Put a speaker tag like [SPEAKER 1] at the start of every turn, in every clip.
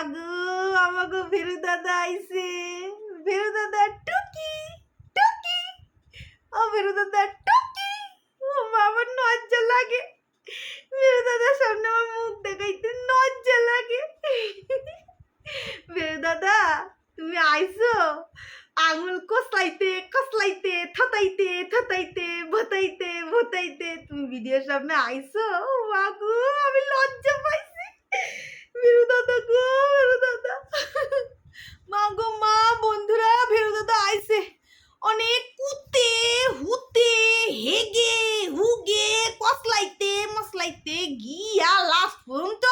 [SPEAKER 1] মাগো আমাকে ফেরু দাদা আইছে। ফেরু দাদা টুকি টুকি। ও ফেরু দাদা টুকি। ও আমার লজ্জা লাগে। ফেরু দাদার সামনে আমার মুখ দেখাইতে লজ্জা লাগে। ফেরু দাদা, তুমি আইছো? আঙুল কসলাইতে কসলাইতে, থতাইতে থতাইতে, ভতাইতে ভতাইতে তুমি ভিডিওর সামনে আইছো? ও মাগো আমি লজ্জা পাইছি। ভেরু দাদা গো ভেরু দাদা মা গো, মা, বন্ধুরা ভেরু দাদা আইছে। অনেক কুতে, হুতে, হেগে, হুগে, কসলাইতে, মসলাইতে গিয়া লাস্ট পর্যন্ত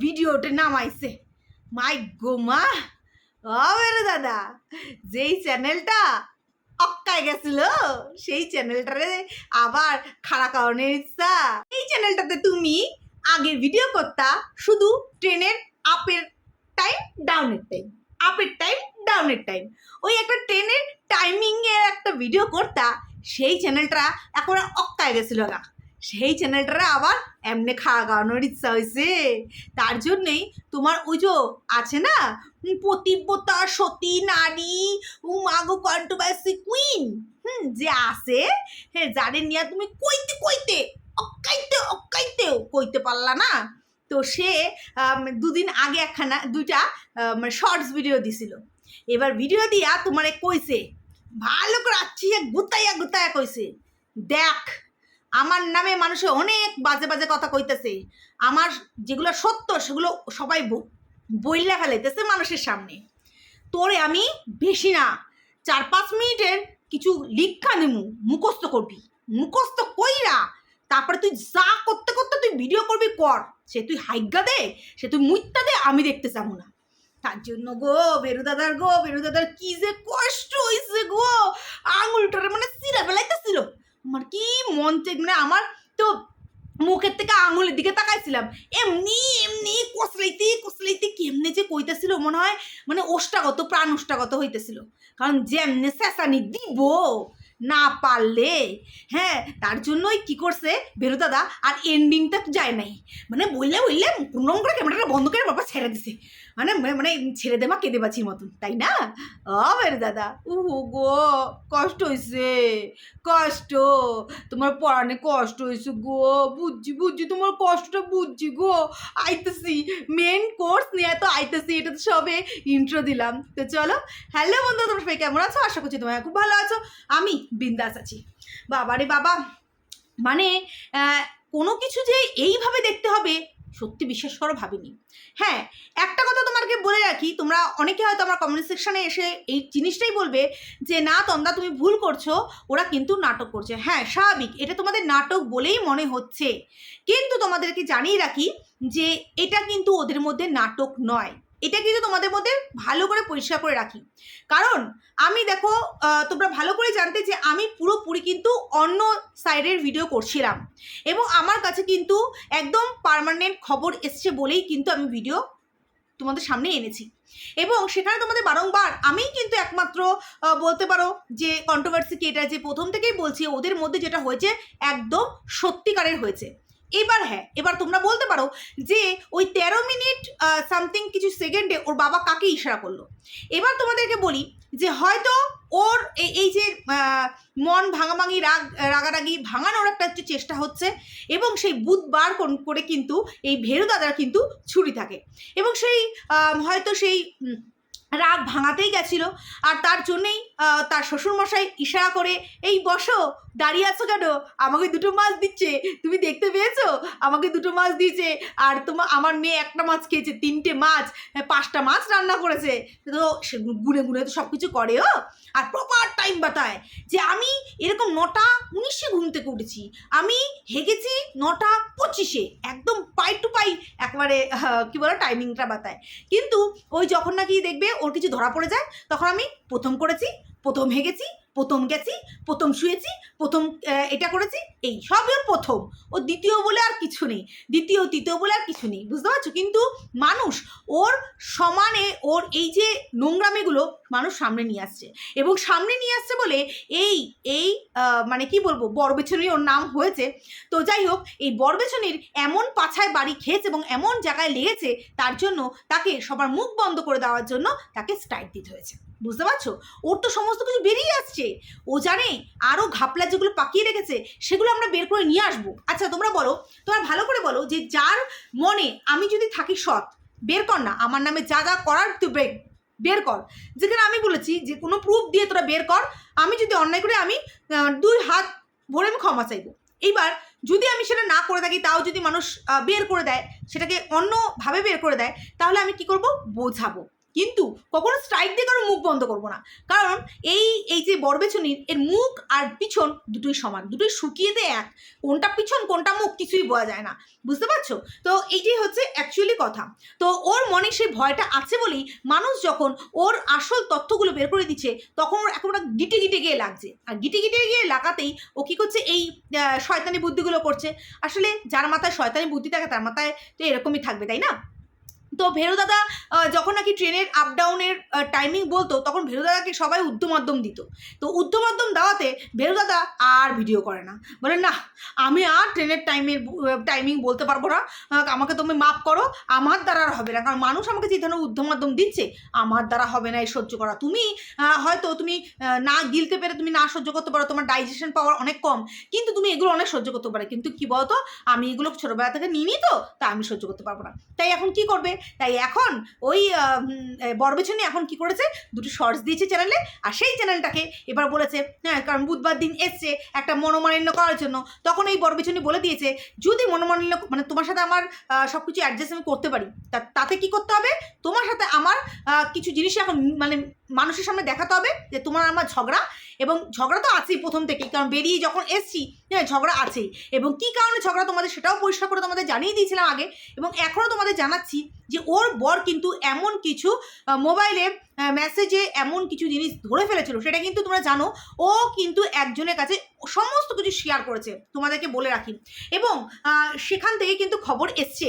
[SPEAKER 1] ভিডিওতে নামাইছে। মাই গো, মা। ভেরু দাদা যেই চ্যানেলটা অক্কায় গেছিল, সেই চ্যানেলটারে আবার খাড়া কারণের ইচ্ছা। এই চ্যানেলটাতে তুমি আগের ভিডিও করতা শুধু ট্রেনের আপের টাইম ডাউনের টাইম আপের টাইম ডাউনের টাইম ওই একটা ট্রেনের টাইমিংয়ের একটা ভিডিও করতা, সেই চ্যানেলটা এখন অক্কায় গেছিল না। সেই চ্যানেলটারে আবার এমনি খাওয়া খাওয়ানোর ইচ্ছা হয়েছে তার জন্যেই তোমার ওই যে আছে না পতিব্রতা সতী, নারী ও মাগো, কন্ট্রোভার্সি কুইন হুম, যে আছে হ্যাঁ যাদের নিয়ে তুমি কইতে কইতে অক্কাইতে অক্কাইতেও কইতে পারলা না। তো সে দুদিন আগে একখানা, দুইটা শর্টস ভিডিও দিছিল। এবার ভিডিও দিয়া তোমারে কইছে, ভালো করে আচ্ছিয়া গুতাইয়া গুতাইয়া কইছে, দেখ, আমার নামে মানুষে অনেক বাজে বাজে কথা কইতেছে। আমার যেগুলো সত্য, সেগুলো সবাই বইলা ফেলাইতেছে মানুষের সামনে। তোরে আমি বেশি না চার পাঁচ মিনিটের কিছু লিখা নেমু, মুখস্থ করবি। মুখস্থ কইরা তারপরে তুই যা করতে করতে তুই ভিডিও করবি, কর। সে তুই হাইগা দে, সে তুই মুইত্তা দে, আমি দেখতে চাবো না। তার জন্য গো, বেরু দাদার গো, বেরু দাদার কি যে কষ্ট হইছে গো। আঙুলটারে মানে সিরা বেলাইতেছিল আমার কি মন মানে আমার তো মুখের থেকে আঙুলের দিকে তাকাইছিলাম। এমনি এমনি কসলাইতে কসলাইতে কেমনে যে কইতেছিল মনে হয় মানে ওষ্টাগত প্রাণ ওষ্টাগত হইতেছিল। কারণ যেমনে চেঁচানি দিব না পারলে হ্যাঁ তার জন্যই কি করছে বেরো দাদা, আর এন্ডিংটা যায় নাই। মানে বললে বললে কোনো করে ক্যামেরাটা বন্ধ করে বাবা ছেড়ে দিছে। মানে মানে ছেড়ে দেমা কেঁদে বাছির মতন, তাই না? ও বেরু দাদা, উহু গো, কষ্ট হয়েছে কষ্ট। তোমার পড়ানে কষ্ট হয়েছে গো, বুঝছি বুঝছি, তোমার কষ্টটা বুঝছি গো। আইতেছি মেন কোর্স নিয়ে তো আইতেছি, এটা তো সবে ইন্ট্রো দিলাম। তো চলো হ্যালো বন্ধু, তোমরা সবাই কেমন আছো? আশা করছি তোমরা খুব ভালো আছো। আমি বিন্দাস আছি। বাবারে বাবা মানে কোনো কিছু যে এইভাবে দেখতে হবে সত্যি বিশ্বাস করো, ভাবিনি। হ্যাঁ একটা কথা তোমাকে বলে রাখি, তোমরা অনেকে হয়তো আমার কমেন্ট সেকশানে এসে এই জিনিসটাই বলবে যে, না তন্দা তুমি ভুল করছ, ওরা কিন্তু নাটক করছে। হ্যাঁ স্বাভাবিক, এটা তোমাদের নাটক বলেই মনে হচ্ছে। কিন্তু তোমাদেরকে জানিয়ে রাখি যে, এটা কিন্তু ওদের মধ্যে নাটক নয়। এটা কিন্তু তোমাদের মধ্যে ভালো করে পরিষ্কার করে রাখি। কারণ আমি দেখো তোমরা ভালো করে জানতে যে আমি পুরোপুরি কিন্তু অন্য সাইডের ভিডিও করছিলাম। এবং আমার কাছে কিন্তু একদম পার্মানেন্ট খবর এসছে বলেই কিন্তু আমি ভিডিও তোমাদের সামনে এনেছি। এবং সেখানে তোমাদের বারংবার আমি কিন্তু একমাত্র বলতে পারো যে কন্ট্রোভার্সি এটা যে প্রথম থেকেই বলছি, ওদের মধ্যে যেটা হয়েছে একদম সত্যিকারের হয়েছে। এবার হ্যাঁ এবার তোমরা বলতে পারো যে ওই তেরো মিনিট সামথিং কিছু সেকেন্ডে ওর বাবা কাকে ইশারা করল? এবার তোমাদেরকে বলি যে হয়তো ওর এই- যে মন ভাঙাভাঙি, রাগ, রাগারাগি ভাঙানোর একটা চেষ্টা হচ্ছে এবং সেই বুধবার করে কিন্তু এই ভেরু দাদার কিন্তু ছুরি থাকে এবং সেই হয়তো সেই রাগ ভাঙাতেই গেছিল। আর তার জন্যেই তার শ্বশুরমশাই ইশারা করে, এই বসো দাঁড়িয়ে আছো কেন? আমাকে দুটো মাছ দিচ্ছে। তুমি দেখতে পেয়েছ? আমাকে দুটো মাছ দিয়েছে। আর তোমার আমার মেয়ে একটা মাছ খেয়েছে তিনটে মাছ হ্যাঁ, পাঁচটা মাছ রান্না করেছে। তো সে গুনে গুনে তো সব কিছু করে ও। আর প্রপার টাইম বাতায়। যে আমি এরকম নটা উনিশে ঘুম থেকে উঠেছি। আমি হেগেছি নটা পঁচিশে। একদম পাই টু পাই একবারে কি বলো টাইমিংটা বাতায়। কিন্তু ওই যখন নাকি দেখবে ওর কিছু ধরা পড়ে যায় তখন আমি প্রথম করেছি প্রথম হেগেছি প্রথম গেছি প্রথম শুয়েছি প্রথম এটা করেছি, এই, সবই ওর প্রথম। ও দ্বিতীয় বলে আর কিছু নেই। দ্বিতীয়, তৃতীয় বলে আর কিছু নেই, বুঝতে পারছ? কিন্তু মানুষ ওর সমানে ওর এই যে নোংরামিগুলো মানুষ সামনে নিয়ে আসছে। এবং সামনে নিয়ে আসছে বলে এই এই মানে কি বলব বরবেছনি ওর নাম হয়েছে। তো যাই হোক, এই বরবেছনির এমন পাছায় বাড়ি খেয়েছে এবং এমন জায়গায় লেগেছে, তার জন্য তাকে সবার মুখ বন্ধ করে দেওয়ার জন্য তাকে স্ট্রাইক দিতে হয়েছে। বুঝতে পারছ? ওর তো সমস্ত কিছু বেরিয়ে আসছে। ও জানে আরও ঘাপলা যেগুলো পাকিয়ে রেখেছে, সেগুলো আমরা বের করে নিয়ে আসব। আচ্ছা তোমরা বলো, তোমরা ভালো করে বলো যে যার মনে আমি যদি থাকি সৎ, বের কর না, আমার নামে যা যা করার তুই বের কর। যেখানে আমি বলেছি যে কোনো প্রুফ দিয়ে তোরা বের কর, আমি যদি অন্যায় করে আমি দুই হাত ভরে আমি ক্ষমা চাইব। এইবার যদি আমি সেটা না করে থাকি, তাও যদি মানুষ বের করে দেয়, সেটাকে অন্যভাবে বের করে দেয়, তাহলে আমি কি করব? বোঝাবো। কিন্তু কখনো স্ট্রাইক দিয়ে কারও মুখ বন্ধ করব না। কারণ এই এই যে বরবেছনির এর মুখ আর পিছন দুটোই সমান, দুটোই শুকিয়ে দেয় এক। কোনটা পিছন, কোনটা মুখ কিছুই বোঝা যায় না। বুঝতে পারছ? তো এইটাই হচ্ছে অ্যাকচুয়ালি কথা। তো ওর মনে সেই ভয়টা আছে বলেই মানুষ যখন ওর আসল তথ্যগুলো বের করে দিচ্ছে, তখন ওর একেবারে গিটে গিটে গিয়ে লাগছে। আর গিটে গিটে গিয়ে লাগাতেই ও কী করছে? এই শয়তানি বুদ্ধিগুলো করছে। আসলে যার মাথায় শয়তানি বুদ্ধি থাকে, তার মাথায় তো এরকমই থাকবে, তাই না? তো ভেরু দাদা যখন নাকি ট্রেনের আপ ডাউনের টাইমিং বলতো, তখন ভেরু দাদাকে সবাই উদ্ধমাধ্যম দিত। তো উদ্ধমাধ্যম দেওয়াতে ভেরু দাদা আর ভিডিও করে না। বলে, না, আমি আর ট্রেনের টাইমের টাইমিং বলতে পারব না। আমাকে তুমি মাফ করো, আমার দ্বারা আর হবে না। কারণ মানুষ আমাকে যে ধরনের উদ্ধমাধ্যম দিচ্ছে, আমার দ্বারা হবে না এই সহ্য করা। তুমি হয়তো তুমি না গিলতে পেরে তুমি না সহ্য করতে পারো, তোমার ডাইজেশন পাওয়ার অনেক কম। কিন্তু তুমি এগুলো অনেক সহ্য করতে পারো। কিন্তু কি বলতো, আমি এগুলো ছোটোবেলা থেকে নিইনি তো, তা আমি সহ্য করতে পারব না। তাই এখন কি করবে? তাই এখন ওই বরবেছনি এখন কি করেছে? দুটো শর্টস দিয়েছে চ্যানেলে আর সেই চ্যানেলটাকে এবার বলেছে হ্যাঁ কারণ বুধবার দিন এসছে একটা মনোমালিন্য করার জন্য। তখন এই বরবেছনি বলে দিয়েছে, যদি মনোমালিন্য মানে তোমার সাথে আমার সব কিছু অ্যাডজাস্ট আমি করতে পারি তাতে কি করতে হবে? তোমার সাথে আমার কিছু জিনিস এখন মানে মানুষের সামনে দেখাতে হবে যে তোমার আমার ঝগড়া, এবং ঝগড়া তো আছেই প্রথম থেকেই, কারণ বেরিয়ে যখন এসছি হ্যাঁ ঝগড়া আছেই, এবং কী কারণে ঝগড়া তোমাদের সেটাও পরিষ্কার করে তোমাদের জানিয়ে দিয়েছিলাম আগে, এবং এখনও তোমাদের জানাচ্ছি যে ওর বর কিন্তু এমন কিছু মোবাইলে মেসেজে এমন কিছু জিনিস ধরে ফেলেছিল, সেটা কিন্তু তোমরা জানো, ও কিন্তু একজনের কাছে সমস্ত কিছু শেয়ার করেছে, তোমাদেরকে বলে রাখি, এবং সেখান থেকে কিন্তু খবর এসছে।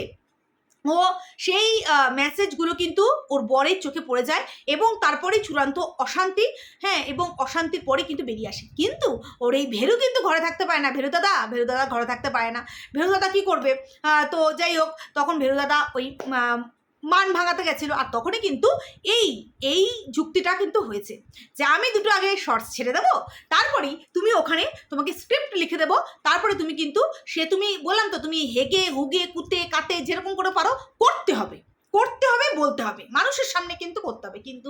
[SPEAKER 1] ও সেই মেসেজগুলো কিন্তু ওর বরের চোখে পড়ে যায় এবং তারপরেই চূড়ান্ত অশান্তি হ্যাঁ এবং অশান্তির পরে কিন্তু বেরিয়ে আসে। কিন্তু ওর এই ভেরু কিন্তু ঘরে থাকতে পারে না। ভেরু দাদা ভেরু দাদা ঘরে থাকতে পারে না। ভেরু দাদা কী করবে? তো যাই হোক, তখন ভেরু দাদা ওই মান ভাঙাতে গেছিল। আর তখনই কিন্তু এই এই যুক্তিটা কিন্তু হয়েছে যে আমি দুটো আগে শর্টস ছেড়ে দেবো, তারপরেই তুমি ওখানে তোমাকে স্ক্রিপ্ট লিখে দেবো, তারপরে তুমি কিন্তু সে তুমি বললাম তো তুমি হেগে, হুগে, কুতে, কাতে যেরকম করে পারো করতে হবে। করতে হবে, বলতে হবে। মানুষের সামনে কিন্তু করতে হবে। কিন্তু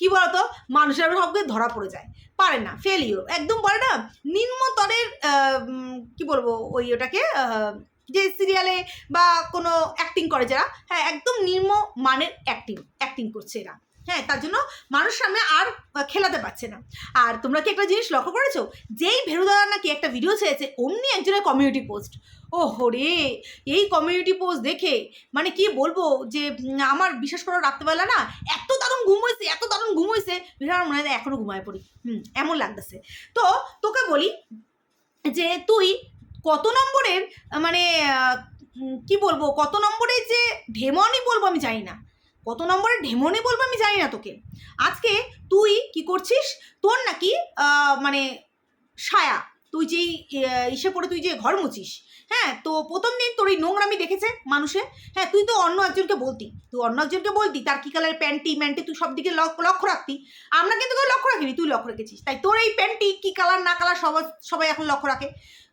[SPEAKER 1] কি বলতো? মানুষের সবকে ধরা পড়ে যায়। পারে না ফেলিও একদম বলে না, নিম্নতরের কি বলব? ওই ওটাকে যে সিরিয়ালে বা কোনো অ্যাক্টিং করে যারা হ্যাঁ একদম নিম্ন মানের অ্যাক্টিং অ্যাক্টিং করছে এরা। হ্যাঁ তার জন্য মানুষ সামনে আর খেলাতে পারছে না। আর তোমরা কি একটা জিনিস লক্ষ্য করেছ? যেই ভেরুদাদা নাকি একটা ভিডিও ছেড়েছে, অমনি একজনের কমিউনিটি পোস্ট ও হরে এই কমিউনিটি পোস্ট দেখে মানে কি বলব যে আমার বিশেষ করে রাত্রেবেলা না, এত দারুণ ঘুম হয়েছে এত দারুণ ঘুম হয়েছে বিশাল মনে হয় এখনও ঘুমায় পড়ি। হুম, এমন লাগতেছে। তো তোকে বলি যে, তুই কত নম্বরের মানে কি বলব, কত নম্বরের যে ঢেমনই বলব আমি জানি না। কত নম্বরের ঢেমনি বলব আমি জানি না তোকে। আজকে তুই কি করছিস? তোর নাকি মানে সায়া, তুই যেই ইসে পরে তুই যে ঘর মুছিস হ্যাঁ? তো প্রথম দিন তোর এই নোংরামি দেখেছে মানুষে? হ্যাঁ তুই তো অন্য একজনকে বলতি। তুই অন্য একজনকে বলতি, তার কী কালার প্যান্টি, ম্যান্টি, তুই সব দিকে লক্ষ্য রাখতি। আমরা কিন্তু কেউ লক্ষ্য রাখিনি, তুই লক্ষ্য রেখেছিস। তাই তোর এই প্যান্টি কী কালার না কালার সবাই সবাই এখন লক্ষ্য রাখে।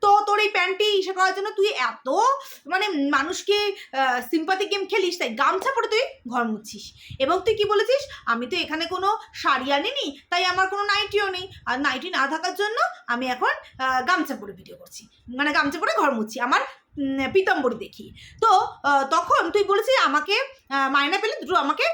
[SPEAKER 1] তো তোর এই প্যান্টি ইসে করার জন্য তুই এত মানে মানুষকে সিম্পাথি গেম খেলিস, তাই গামছা পরে তুই ঘর মুছছিস এবং তুই কি বলেছিস? আমি তো এখানে কোনো শাড়ি আনিনি, তাই আমার কোনো নাইটিও নেই। আর নাইটি না থাকার জন্য আমি এখন গামছা পরে ভিডিও করছি। মানে গামছা পরে ঘর মুছছি আমার পিতাম্বরী দেখি। তো তখন তুই বলেছিস আমাকে মায়না পেলে দুটো আমাকে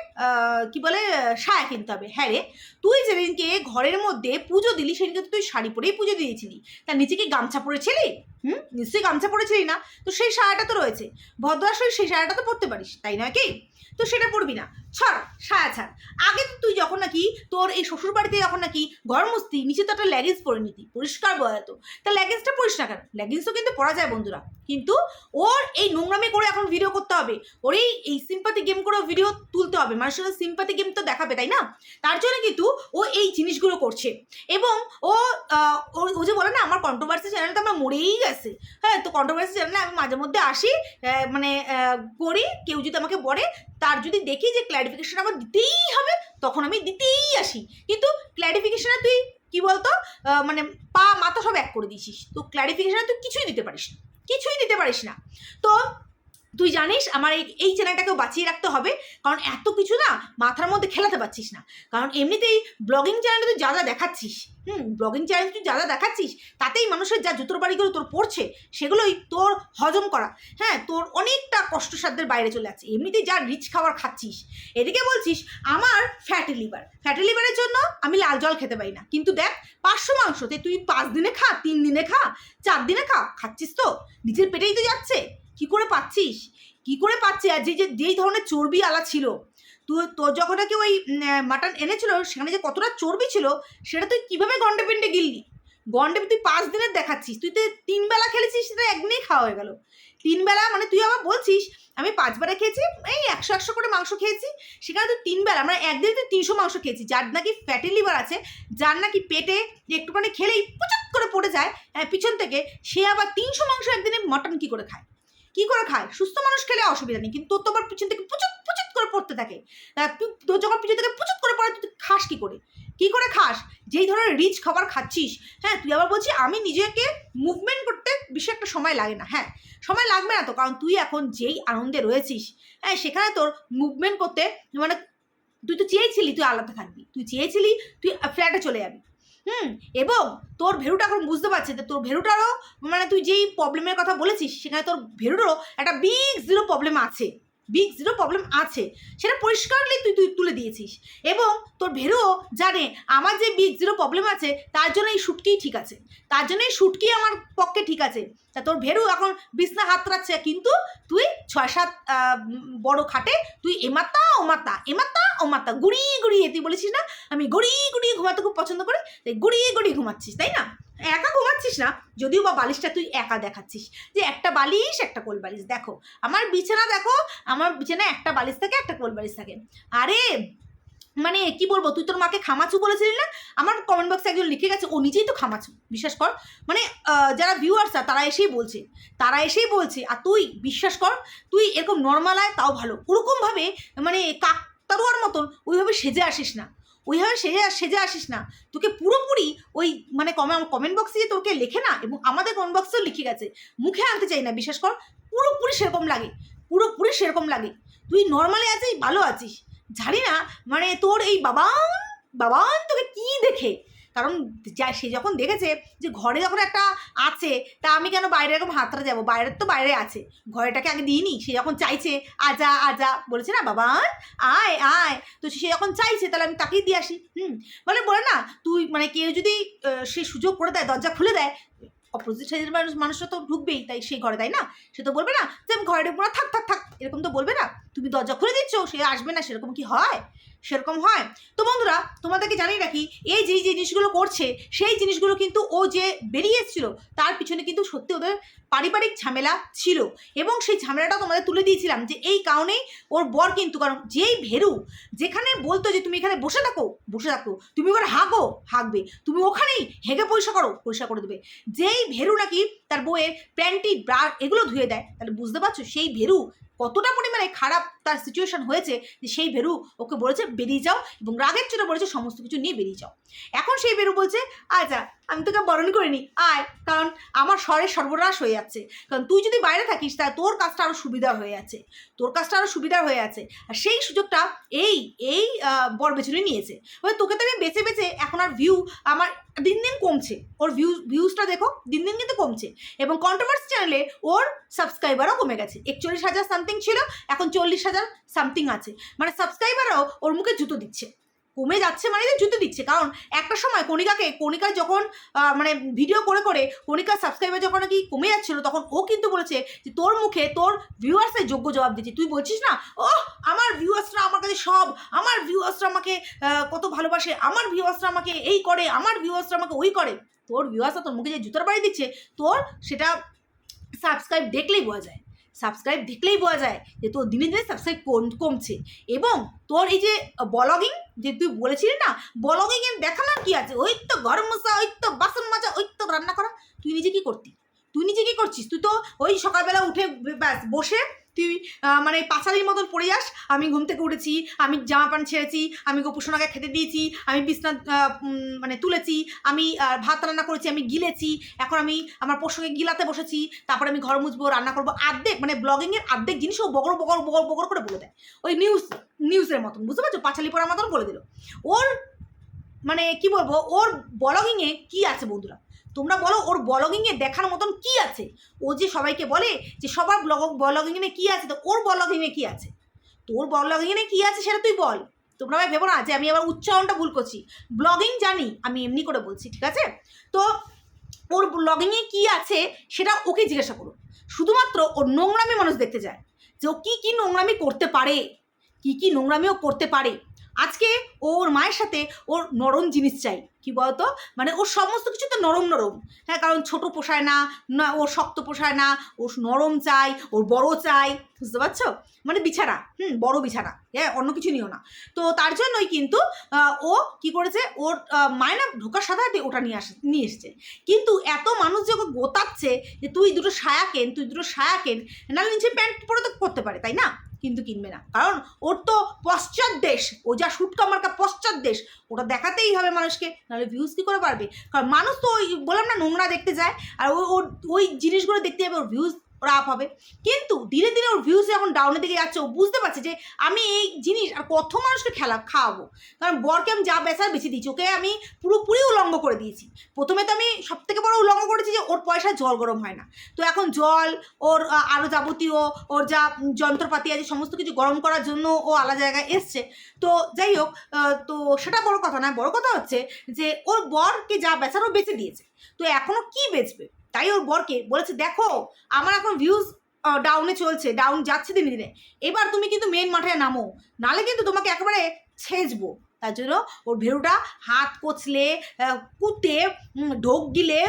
[SPEAKER 2] কি বলে, সায়া কিনতে হবে। হ্যাঁ রে, তুই যেদিনকে ঘরের মধ্যে পুজো দিলি, সেদিনকে তুই শাড়ি পরেই পুজো দিয়েছিলি। তার নিচে কি গামছা পরেছিলি? হুম, নিশ্চয়ই গামছা পরেছিলি না। তো সেই সায়াটা তো রয়েছে। ভদ্রাসই সেই সায়াটা তো পরতে পারিস, তাই নয় কি? তো সেটা পরবি না। ছাড় সায়া ছাড় আগে তো তুই যখন নাকি তোর এই শ্বশুর বাড়িতে যখন নাকি ঘর নিচে তো একটা ল্যাগেজ পরে নিতি, পরিষ্কার বয়া তো। ল্যাগেজটা পরিস না কেন? ল্যাগেজ কিন্তু পরা যায় বন্ধুরা। কিন্তু ওর এই নোংরামি করে এখন ভিডিও করতে হবে। ওর এই এই সিম্পাতি গেম করে ভিডিও তুলতে হবে। মানুষের সিম্পাতি গেম তো দেখাবে, তাই না? তার জন্য কিন্তু ও এই জিনিসগুলো করছে। এবং ও ও- ও যে বলে না, আমার কন্ট্রোভার্সি চ্যানেলটা আমার মরেই গেছে। হ্যাঁ তো কন্ট্রোভার্সি চ্যানেলে আমি মাঝে মধ্যে আসি মানে করি, কেউ যদি আমাকে বলে তার যদি দেখি যে ক্ল্যারিফিকেশন আমার দিতেই হবে, তখন আমি দিতেই আসি। কিন্তু ক্ল্যারিফিকেশনে তুই কি বলতো? মানে পা, মাথা সব এক করে দিয়েছিস। তো ক্ল্যারিফিকেশনে তুই কিছুই দিতে পারিস না। কিছুই দিতে পারিস না। তো তুই জানিস আমার এই এই চ্যানেলটাকেও বাঁচিয়ে রাখতে হবে, কারণ এত কিছু না মাথার মধ্যে খেলাতে পারছিস না। কারণ এমনিতেই ব্লগিং চ্যানেলে তুই যা যা দেখাচ্ছিস, হুম ব্লগিং চ্যানেলে তুই যা যা দেখাচ্ছিস, তাতেই মানুষের যা জুতোর বাড়িগুলো তোর পড়ছে, সেগুলোই তোর হজম করা। হ্যাঁ তোর অনেকটা কষ্টসাধ্যের বাইরে চলে যাচ্ছে, এমনিতেই যা রিচ খাবার খাচ্ছিস। এদিকে বলছিস, আমার ফ্যাটি লিভার ফ্যাটি লিভারের জন্য আমি লাল জল খেতে পারি না। কিন্তু দেখ, পাঁচশো মাংসতে তুই পাঁচ দিনে খা, তিন দিনে খা, চার দিনে খা, খাচ্ছিস তো? নিজের পেটেই তো যাচ্ছে। কি করে পাচ্ছিস? কি করে পাচ্ছে? আর যে যে যেই ধরনের চর্বি আলা ছিল তুই তোর যখন নাকি ওই মাটন এনেছিল সেখানে যে কতটা চর্বি ছিল সেটা তুই কীভাবে গন্ডে পিন্ডে গিললি? গন্ডে তুই পাঁচ দিনের দেখাচ্ছিস তুই তো তিন বেলা খেলেছিস সেটা একদিনেই খাওয়া হয়ে গেল। তিন বেলা মানে তুই আবার বলছিস আমি পাঁচ বেলা খেয়েছি এই একশো একশো করে মাংস খেয়েছি সেখানে তুই তিন বেলা মানে একদিনে তুই তিনশো মাংস খেয়েছি যার নাকি ফ্যাটি লিভার আছে যার নাকি পেটে একটুখানি খেলেই পুচুক করে পড়ে যায় আহ, পিছন থেকে সে আবার তিনশো মাংস একদিনে মটন কি করে খায়? কি করে খায়? সুস্থ মানুষ খেলে অসুবিধা নেই, কিন্তু তোর পিছন থেকে পুচুক পুচুক করে পড়তে থাকে। তুই তোর যখন পিছন থেকে পুচুত করে পড়ে, তুই খাস কি করে? কি করে খাস? যেই ধরনের রিচ খাবার খাচ্ছিস হ্যাঁ তুই আবার বলছিস আমি নিজেকে মুভমেন্ট করতে বেশি একটা সময় লাগে না হ্যাঁ সময় লাগবে না তো, কারণ তুই এখন যেই আনন্দে রয়েছিস হ্যাঁ সেখানে তোর মুভমেন্ট করতে মানে তুই তো চেয়েছিলি তুই আলাদা থাকবি, তুই চেয়েছিলি তুই ফ্ল্যাটে চলে যাবি। হুম, এবং তোর ভেরুটা এখন বুঝতে পারছে তোর ভেরুটারও মানে তুই যেই প্রবলেমের কথা বলেছিস, সেখানে তোর ভেরুটারও একটা বিগ জিরো প্রবলেম আছে। বিগ জিরো প্রবলেম আছে। সেটা পরিষ্কারলি তুই তুই তুলে দিয়েছিস। এবং তোর ভেরুও জানে আমার যে বিগ জিরো প্রবলেম আছে, তার জন্য এই শুটকিই ঠিক আছে। তার জন্য এই শুটকি আমার পক্ষে ঠিক আছে। তা তোর ভেরু এখন বিছনা হাত রাখছে, কিন্তু তুই ছয় সাত বড় খাটে তুই এমাতা ওমাতা এমাতা ওমাতা, গুড়িয়ে গুড়িয়ে, তুই বলেছিস না? আমি গড়িয়ে গুড়িয়ে ঘুমাতে খুব পছন্দ করি, তাই গড়িয়ে গড়িয়ে ঘুমাচ্ছিস, তাই না? একা ঘুমাচ্ছিস না, যদিও বা বালিশটা তুই একা দেখাচ্ছিস। যে একটা বালিশ, একটা কোল বালিশ। দেখো, আমার বিছানা দেখো, আমার বিছানায় একটা বালিশ থাকে, একটা কোল বালিশ থাকে। আরে মানে কি বলব, তুই তোর মাকে খামাচু বলেছিলি না? আমার কমেন্ট বক্সে একজন লিখে গেছে, ও নিজেই তো খামাচু, বিশ্বাস কর। মানে যারা ভিউয়ার্স আর তারা এসেই বলছে, তারা এসেই বলছে, আর তুই, বিশ্বাস কর, তুই এরকম নর্মাল আয়, তাও ভালো। ওরকমভাবে মানে কাকতারুয়ার মতন, ওইভাবে সেজে আসিস না। ওইভাবে সেজে সেজে আসিস না। তোকে পুরোপুরি ওই মানে কমেন্ট বক্সে যে তোকে লেখে না এবং আমাদের কমেন্ট বক্সেও লিখে গেছে। মুখে আনতে চাই না, বিশ্বাস কর, পুরোপুরি সেরকম লাগে, পুরোপুরি সেরকম লাগে। তুই নর্মালি আছিস, ভালো আছিস। জানি না মানে তোর এই বাবা বাবান তোকে কী দেখে? কারণ সে যখন দেখেছে যে ঘরে যখন একটা আছে, তা আমি কেন বাইরে এরকম হাতটা যাব? বাইরের তো বাইরে আছে। ঘরেটাকে আগে দিইনি সে যখন চাইছে, আজা আজা, বলেছে, না, বাবা, আয় আয়। তো সে যখন চাইছে, তাহলে আমি তাকেই দিয়ে আসি। হুম? মানে বলে না, তুই মানে কেউ যদি সে সুযোগ করে দেয়, দরজা খুলে দেয় অপোজিট সাইডের মানুষ, মানুষরা তো ঢুকবেই, তাই সেই ঘরে, তাই না? সে তো বলবে না যে, আমি ঘরে ঢুকবো না থাক থাক থাক। এরকম তো বলবে না। তুমি দরজা খুলে দিচ্ছ, সে আসবে না, সেরকম কি হয়? সেরকম হয়। তো বন্ধুরা, তোমাদেরকে জানিয়ে রাখি, এই যে জিনিসগুলো করছে, সেই জিনিসগুলো কিন্তু ও যে বেরিয়ে এসেছিল, তার পিছনে কিন্তু সত্যি ওদের পারিবারিক ঝামেলা ছিল। এবং সেই ঝামেলাটা তোমাদের তুলে দিয়েছিলাম যে এই কারণেই ওর বর কিন্তু, কারণ যেই ভেরু, যেখানে বলতো যে তুমি এখানে বসে থাকো বসে থাকো, তুমি ওখানে হাঁকো হাঁকবে তুমি ওখানেই হেগে পয়সা করো পয়সা করে দেবে। যেই ভেরু নাকি তার বউয়ের প্যান্টি, ব্রা, এগুলো ধুয়ে দেয়, তাহলে বুঝতে পারছ, সেই ভেরু কতটা পরিমাণে খারাপ তার সিচুয়েশন হয়েছে, যে সেই ভেরু ওকে বলেছে বেরিয়ে যাও এবং রাগের চোটে বলেছে সমস্ত কিছু নিয়ে বেরিয়ে যাও। এখন সেই ভেরু বলছে আচ্ছা আমি তোকে বরণ করিনি আয়, কারণ আমার স্বরের সর্বনাশ হয়ে যাচ্ছে। কারণ তুই যদি বাইরে থাকিস, তাহলে তোর কাজটা আরও সুবিধা হয়ে আছে, তোর কাজটা আরও সুবিধা হয়ে আছে। আর সেই সুযোগটা এই এই বর বেছনে নিয়েছে। ওই তোকে তো আমি বেছে বেছে এখন আর ভিউ আমার দিন দিন কমছে। ওর ভিউ ভিউজটা দেখো, দিন দিন কিন্তু কমছে। এবং কন্ট্রোভার্সি চ্যানেলে ওর সাবস্ক্রাইবারও কমে গেছে। একচল্লিশ হাজার সামথিং ছিল, এখন চল্লিশ হাজার সামথিং আছে। মানে সাবস্ক্রাইবারও ওর মুখে জুতো দিচ্ছে। কমে যাচ্ছে মানে যে জুতো দিচ্ছে। কারণ একটা সময় কণিকাকে, কণিকা যখন মানে ভিডিও করে করে কণিকার সাবস্ক্রাইবার যখন নাকি কমে যাচ্ছিল, তখন ও কিন্তু বলেছে যে, তোর মুখে তোর ভিউয়ার্সের যোগ্য জবাব দিচ্ছে। তুই বলছিস না ও আমার ভিউয়ার্সরা আমার কাছে সব, আমার ভিউয়ার্সরা আমাকে কত ভালোবাসে, আমার ভিউয়ার্সরা আমাকে এই করে, আমার ভিউয়ার্সরা আমাকে ওই করে। তোর ভিউয়ার্সরা তোর মুখে যে জুতোর বাড়ি দিচ্ছে, তোর সেটা সাবস্ক্রাইব দেখলেই বোঝা যায়। সাবস্ক্রাইব দেখলেই বোঝা যায় যে তোর দিনে দিনে সাবস্ক্রাইব কমছে। এবং তোর এই যে ব্লগিং যে তুই বলেছিলি না ব্লগিং এর দেখানোর কি আছে? ওই তো গরম মশা ওই তো বাসন মাজা, ওই তো রান্না করা। তুই নিজে কি করতি? তুই নিজে কি করছিস? তুই তো ওই সকালবেলা উঠে ব্যাস, বসে তুই মানে পাঁচালির মতন পড়ে যাস। আমি ঘুম থেকে উঠেছি, আমি জামা প্যান্ট ছেড়েছি, আমি গোপুসোনাকে খেতে দিয়েছি, আমি বিছনা মানে তুলেছি, আমি ভাত রান্না করেছি, আমি গিলেছি, এখন আমি আমার পোষকে গিলাতে বসেছি, তারপরে আমি ঘর মুছবো, রান্না করব, আর্ধেক মানে ব্লগিংয়ের আর্ধেক জিনিস ও বগর বগর বগর বগর করে বলে দেয়। ওই নিউজ নিউজের মতন, বুঝতে পারছ? পাঁচালি পড়ার মতন বলে দিল। ওর মানে কি বলব, ওর ব্লগিংয়ে কি আছে বন্ধুরা? তোমরা বলো, ওর ব্লগিংয়ে দেখার মতন কি আছে? ও যে সবাইকে বলে যে সবার ব্লগ ব্লগিংয়ে কি আছে, তো ওর ব্লগিংয়ে কি আছে? তোর ব্লগিংয়ে কি আছে সেটা তুই বল। তোমরা ভাই ভেবো না যে আমি আবার উচ্চারণটা ভুল করছি। ব্লগিং জানি, আমি এমনি করে বলছি, ঠিক আছে? তো ওর ব্লগিংয়ে কি আছে সেটা ওকে জিজ্ঞাসা করো। শুধুমাত্র ওর নোংরামি মানুষ দেখতে যায় যে ও কী কী নোংরামি করতে পারে? কী কী নোংরামিও করতে পারে? আজকে ওর মায়ের সাথে ওর নরম জিনিস চাই, কি বলতো? মানে ওর সমস্ত কিছু তো নরম নরম। হ্যাঁ কারণ ছোট পোষায় না না ওর শক্ত পোষায় না ওর নরম চাই, ওর বড় চাই, বুঝতে পারছ? মানে বিছানা, হুম, বড় বিছানা হ্যাঁ অন্য কিছু নিও না। তো তার জন্যই কিন্তু ও কি করেছে, ওর মায়না ঢোকার সাথে সাথে ওটা নিয়ে আসে, নিয়ে এসছে। কিন্তু এত মানুষ যখন গোতাচ্ছে যে তুই দুটো সায়া কেন, তুই দুটো সায়া কেন, নাহলে নিচে প্যান্ট পরে তো করতে পারে, তাই না? কিন্তু কিনবে না। কারণ ওর তো পশ্চাৎ দেশ। ও যা সুটকা মার্কা পশ্চাৎ দেশ। ওটা দেখাতেই হবে মানুষকে, নাহলে ভিউজ কী করে পারবে কারণ মানুষ তো ওই, বললাম না নোংরা দেখতে যায়। আর ওই ওই জিনিসগুলো দেখতে যাবে, ওর ভিউজ ওরা আপ হবে। কিন্তু ধীরে ধীরে ওর ভিউজ যখন ডাউনের দিকে যাচ্ছে। ও বুঝতে পারছে যে আমি এই জিনিস আর কত মানুষকে খেলা খাওয়াবো। কারণ বরকে আমি যা বেচার বেছে দিয়েছি। ওকে আমি পুরোপুরি উলঙ্গ করে দিয়েছি। প্রথমে তো আমি সব থেকে বড় উলঙ্গ করেছি যে ওর পয়সায় জল গরম হয় না। তো এখন জল, ওর আরও যাবতীয়, ওর যা যন্ত্রপাতি আছে, সমস্ত কিছু গরম করার জন্য ও আলাদা জায়গায় এসছে। তো যাই হোক তো সেটা বড় কথা নয়। বড় কথা হচ্ছে যে ওর বরকে যা বেচার ও বেচে দিয়েছে। তো এখনও কি বেচবে? তাই ওর বরকে বলেছে, দেখো, আমার এখন ভিউজ ডাউনে চলছে ডাউন যাচ্ছে দিনে দিনে। এবার তুমি কিন্তু মেন মাঠে নামো, নালে কিন্তু তোমাকে একেবারে ছেঁচবো। তার জন্য ওর ভেরুটা হাত কচলে কুতে ঢোক গিলে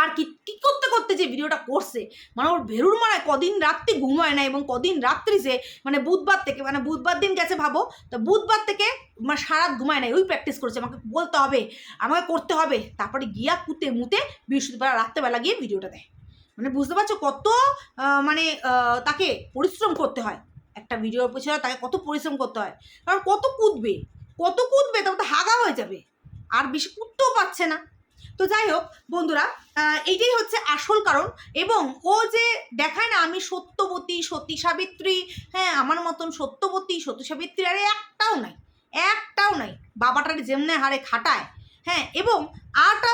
[SPEAKER 2] আর কি কি করতে করতে যে ভিডিওটা করছে মানে ওর ভেরুর মারায় কদিন রাত্রি ঘুমায় না এবং কদিন রাত্রি সে মানে বুধবার থেকে মানে বুধবার দিন গেছে ভাবো, তো বুধবার থেকে মানে সারাত ঘুমায় নাই, ওই প্র্যাকটিস করছে, আমাকে বলতে হবে, আমাকে করতে হবে, তারপরে গিয়া কুতে মুতে বৃহস্পতিবার রাত্রেবেলা গিয়ে ভিডিওটা দেয়। মানে বুঝতে পারছ কত মানে তাকে পরিশ্রম করতে হয়, একটা ভিডিওর পিছনে তাকে কত পরিশ্রম করতে হয়, কারণ কত কুদবে কত কুদবে, তারপর তো হাগা হয়ে যাবে, আর বেশি কুদতেও পারছে না। তো যাই হোক বন্ধুরা এইটাই হচ্ছে আসল কারণ এবং ও যে দেখায় না আমি সত্যবতী, সতী সাবিত্রী হ্যাঁ আমার মতন সত্যবতী, সতী সাবিত্রী, আরে একটাও নাই একটাও নাই। বাবাটার যেমনে হারে খাটায় হ্যাঁ এবং আরটা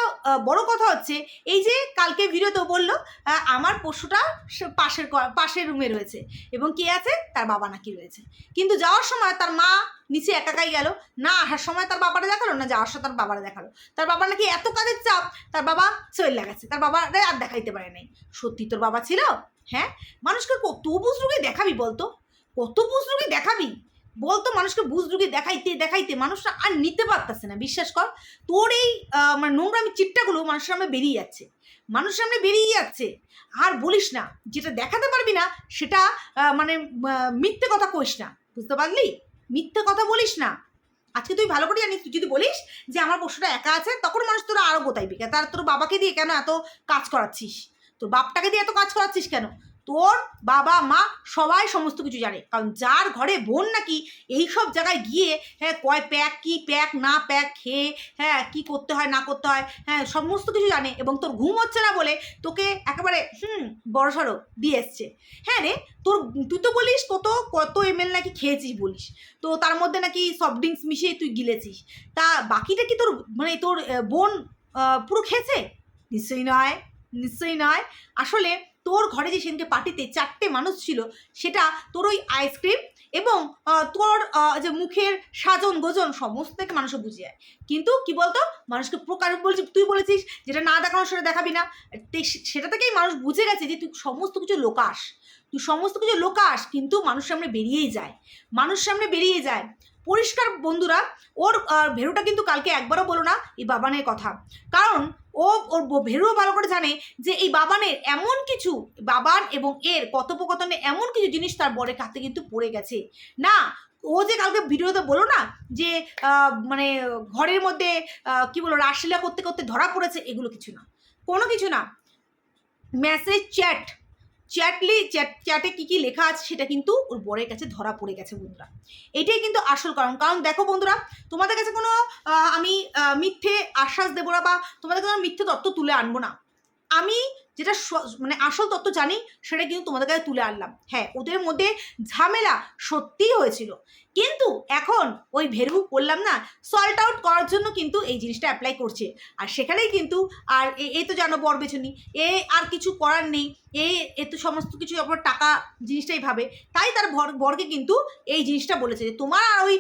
[SPEAKER 2] বড় কথা হচ্ছে, এই যে কালকে ভিডিওতে বলল আমার পশুটা পাশের পাশের রুমে রয়েছে, এবং কে আছে? তার বাবা নাকি রয়েছে। কিন্তু যাওয়ার সময় তার মা নিচে একাকাই গেল, না আসার সময় তার বাবাটা দেখাল, না যাওয়ার সময় তার বাবারা দেখাল। তার বাবা নাকি এত কাজের চাপ, তার বাবা চলে লাগাচ্ছে তার বাবা আর দেখাইতে পারে নাই। সত্যি তোর বাবা ছিল? হ্যাঁ? মানুষকে কত বুজরুগি দেখাবি বলতো? কত বুজরুগি দেখাবি? বলতো মানুষকে বুজরুগি দেখাইতে দেখাইতে। মানুষরা আর নিতে পারতেছে না, বিশ্বাস কর। তোর এই মানে নোংরামি চিট্টাগুলো মানুষের সামনে বেরিয়ে যাচ্ছে। মানুষের সামনে বেরিয়ে যাচ্ছে। আর বলিস না, যেটা দেখাতে পারবি না, সেটা মানে মিথ্যে কথা কইস না। বুঝতে পারলি? মিথ্যে কথা বলিস না। আজকে তুই ভালো করে জানিস, তুই যদি বলিস যে আমার পশুটা একা আছে, তখন মানুষ তোরা আরও গোতাইবি তার তোর বাবাকে দিয়ে কেন এত কাজ করাচ্ছিস? তোর বাপটাকে দিয়ে এত কাজ করাচ্ছিস কেন? তোর বাবা, মা সবাই সমস্ত কিছু জানে। কারণ যার ঘরে বোন নাকি এই সব জায়গায় গিয়ে হ্যাঁ কয় প্যাক, কি প্যাক, না প্যাক, খেয়ে হ্যাঁ কি করতে হয়, না করতে হয় হ্যাঁ সমস্ত কিছু জানে এবং তোর ঘুম হচ্ছে না বলে তোকে একেবারে, হুম, বড়সড় দিয়ে এসছে। হ্যাঁ রে, তোর, তুই তো বলিস কত কত এমএল নাকি খেয়েছিস বলিস। তো তার মধ্যে নাকি সফট ড্রিঙ্কস মিশিয়ে তুই গিলেছিস। তা বাকিটা কি তোর মানে তোর বোন পুরো খেয়েছে? নিশ্চয়ই নয় নিশ্চয়ই নয়। আসলে তোর ঘরে যে সেদিনকে পার্টিতে চারটে মানুষ ছিল, সেটা তোর ওই আইসক্রিম এবং তোর যে মুখের সাজন গোজন সমস্ত থেকে মানুষও বুঝে যায় কিন্তু কি বলতো? মানুষকে প্রকার বলছি, তুই বলেছিস যেটা না দেখানো সেটা দেখাবি না। সেটা থেকেই মানুষ বুঝে গেছে যে তুই সমস্ত কিছু লোকাস। তুই সমস্ত কিছু লোকাস, কিন্তু মানুষ সামনে বেরিয়েই যায়। মানুষ সামনে বেরিয়ে যায়। পরিষ্কার বন্ধুরা, ওর ভেরুটা কিন্তু কালকে একবারও বলো না, এই বাবানের কথা। কারণ ও ওর ভেরুও ভালো করে জানে যে এই বাবানের এমন কিছু বাবান এবং এর কথোপকথনে এমন কিছু জিনিস তার বরের হাতে কিন্তু পড়ে গেছে। না, ও যে কালকে ভিডিওতে বলো না যে মানে ঘরের মধ্যে কি বলো রাসলীলা করতে করতে ধরা পড়েছে, এগুলো কিছু না। কোনো কিছু না। মেসেজ চ্যাট চ্যাটলি, চ্যাট, চ্যাটে কী কী লেখা আছে সেটা কিন্তু ওর বরের কাছে ধরা পড়ে গেছে বন্ধুরা। এটাই কিন্তু আসল কারণ। কারণ দেখো বন্ধুরা, তোমাদের কাছে কোনো আমি মিথ্যে আশ্বাস দেবো না বা তোমাদের কোনো মিথ্যে তত্ত্ব তুলে আনব না। আমি যেটা মানে আসল তত্ত্ব জানি, সেটা কিন্তু তোমাদের কাছে তুলে আনলাম। হ্যাঁ ওদের মধ্যে ঝামেলা সত্যিই হয়েছিল। কিন্তু এখন ওই ভেরু বললাম না সল্ট আউট করার জন্য কিন্তু এই জিনিসটা অ্যাপ্লাই করছে। আর সেখানেই কিন্তু, আর এই তো জানো বর বেছনি এ আর কিছু করার নেই। এ এ তো সমস্ত কিছু আপনার টাকা জিনিসটাই ভাবে। তাই তার ভর, বরকে কিন্তু এই জিনিসটা বলেছে যে, তোমার আর ওই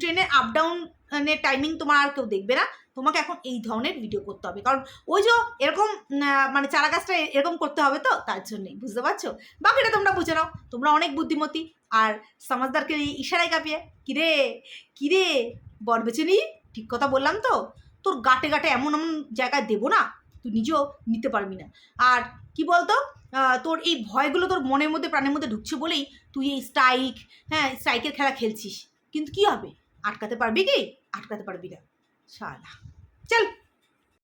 [SPEAKER 2] ট্রেনের আপ ডাউনের টাইমিং তোমার আর কেউ দেখবে না। তোমাকে এখন এই ধরনের ভিডিও করতে হবে। কারণ ওই যে এরকম মানে চারা গাছটা এরকম করতে হবে তো, তার জন্যই, বুঝতে পারছ? বাকিটা তোমরা বুঝে নাও, তোমরা অনেক বুদ্ধিমতী। আর সমাজদারকে এই ইশারায় কাঁপিয়ে, কিরে কিরে, বর বেচেনি ঠিক কথা বললাম তো? তোর গাটে গাটে এমন এমন জায়গায় দেবো না? তুই নিজেও নিতে পারবি না। আর কি বলতো তোর এই ভয়গুলো তোর মনের মধ্যে, প্রাণের মধ্যে ঢুকছে বলেই তুই এই স্ট্রাইক হ্যাঁ স্ট্রাইকের খেলা খেলছিস। কিন্তু কি হবে? আটকাতে পারবি কি? আটকাতে পারবি না। শালা চল